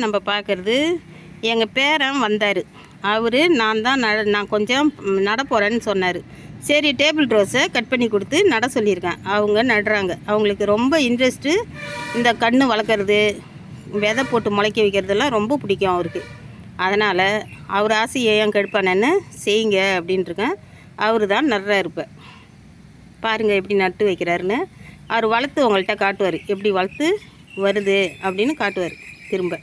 நம்ம பார்க்குறது எங்கள் பேரன் வந்தார். அவர் நான் தான் நட நான் கொஞ்சம் நட போகிறேன்னு சொன்னார். சரி டேபிள் ரோஸை கட் பண்ணி கொடுத்து நட சொல்லியிருக்கேன். அவங்க நடுறாங்க. அவங்களுக்கு ரொம்ப இன்ட்ரெஸ்ட்டு இந்த கன்று வளர்க்குறது விதை போட்டு முளைக்க வைக்கிறதெல்லாம் ரொம்ப பிடிக்கும் அவருக்கு. அதனால் அவர் ஆசையை ஏன் கெடுப்பானேன்னு செய்யுங்க அப்படின்ட்டுருக்கேன். அவர் தான் நடுறா இருப்பேன் பாருங்கள் எப்படி நட்டு வைக்கிறாருன்னு. அவர் வளர்த்து உங்கள்கிட்ட காட்டுவார். எப்படி வளர்த்து வருது அப்படின்னு காட்டுவார். திரும்ப.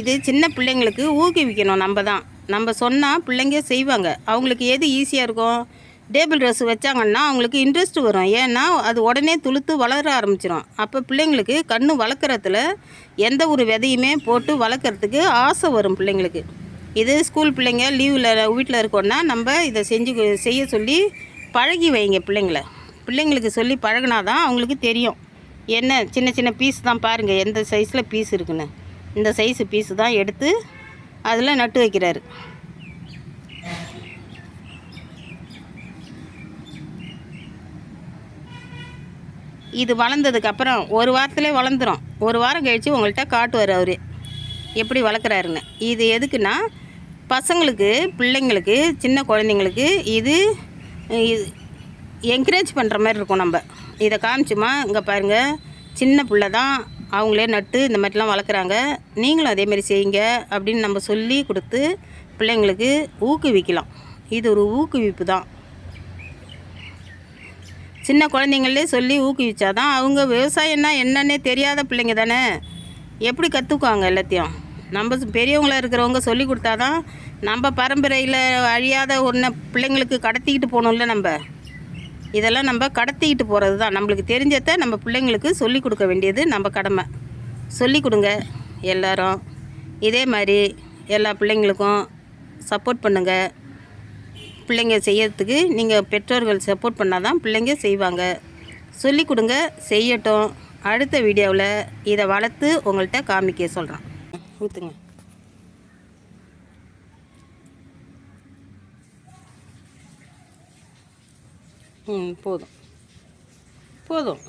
இது சின்ன பிள்ளைங்களுக்கு ஊக்குவிக்கணும் நம்ம தான். நம்ம சொன்னால் பிள்ளைங்க செய்வாங்க. அவங்களுக்கு எது ஈஸியாக இருக்கும்? டேபிள் ட்ரெஸ் வச்சாங்கன்னா அவங்களுக்கு இன்ட்ரெஸ்ட் வரும். ஏன்னா அது உடனே துளுத்து வளர ஆரம்பிச்சிடும் அப்போ பிள்ளைங்களுக்கு கண் வளர்க்குறதுல எந்த ஒரு விதையுமே போட்டு வளர்க்குறதுக்கு ஆசை வரும் பிள்ளைங்களுக்கு. இது ஸ்கூல் பிள்ளைங்க லீவில் வீட்டில் இருக்கோன்னா நம்ம இதை செஞ்சு செய்ய சொல்லி பழகி வைங்க பிள்ளைங்கள. பிள்ளைங்களுக்கு சொல்லி பழகுனாதான் அவங்களுக்கு தெரியும். என்ன சின்ன சின்ன பீஸ் தான் பாருங்கள் எந்த சைஸில் பீஸ் இருக்குன்னு. இந்த சைஸு பீஸு தான் எடுத்து அதில் நட்டு வைக்கிறாரு. இது வளர்ந்ததுக்கப்புறம் ஒரு வாரத்துலேயே வளர்ந்துரும். ஒரு வாரம் கழித்து உங்கள்கிட்ட காட்டுவார் அவர். எப்படி வளர்க்குறாருன்னு. இது எதுக்குன்னா பசங்களுக்கு பிள்ளைங்களுக்கு சின்ன குழந்தைங்களுக்கு இது என்கரேஜ் பண்ணுற மாதிரி இருக்கும் நம்ம. இதை காமிச்சுமா? இங்கே பாருங்கள் சின்ன பிள்ளை தான். அவங்களே நட்டு இந்த மாதிரிலாம் வளர்க்குறாங்க. நீங்களும் அதே மாதிரி செய்யுங்க அப்படின்னு நம்ம சொல்லி கொடுத்து பிள்ளைங்களுக்கு ஊக்குவிக்கலாம். இது ஒரு ஊக்குவிப்பு தான். சின்ன குழந்தைங்களே சொல்லி ஊக்குவிச்சாதான் அவங்க விவசாயம்னா என்னன்னே தெரியாத பிள்ளைங்க தானே? எப்படி கற்றுக்குவாங்க எல்லாத்தையும்? நம்ம சு- பெரியவங்களா இருக்கிறவங்க சொல்லி கொடுத்தாதான் நம்ம பரம்பரையில் அழியாத ஒன்றை பிள்ளைங்களுக்கு கடத்திக்கிட்டு போகணும்ல நம்ம? இதெல்லாம் நம்ம கடத்திக்கிட்டு போகிறது தான் நம்மளுக்கு தெரிஞ்சதை நம்ம பிள்ளைங்களுக்கு சொல்லி கொடுக்க வேண்டியது நம்ம கடமை. சொல்லி கொடுங்க எல்லாரும். இதே மாதிரி எல்லா பிள்ளைங்களுக்கும் சப்போர்ட் பண்ணுங்கள் பிள்ளைங்க செய்யறதுக்கு நீங்கள் பெற்றோர்கள் சப்போர்ட் பண்ணால் தான் பிள்ளைங்க செய்வாங்க. சொல்லி கொடுங்க செய்யட்டும். அடுத்த வீடியோவில் இதை வளர்த்து உங்கள்கிட்ட காமிக்க சொல்கிறேன் ஊற்றுங்க போதும் போதும்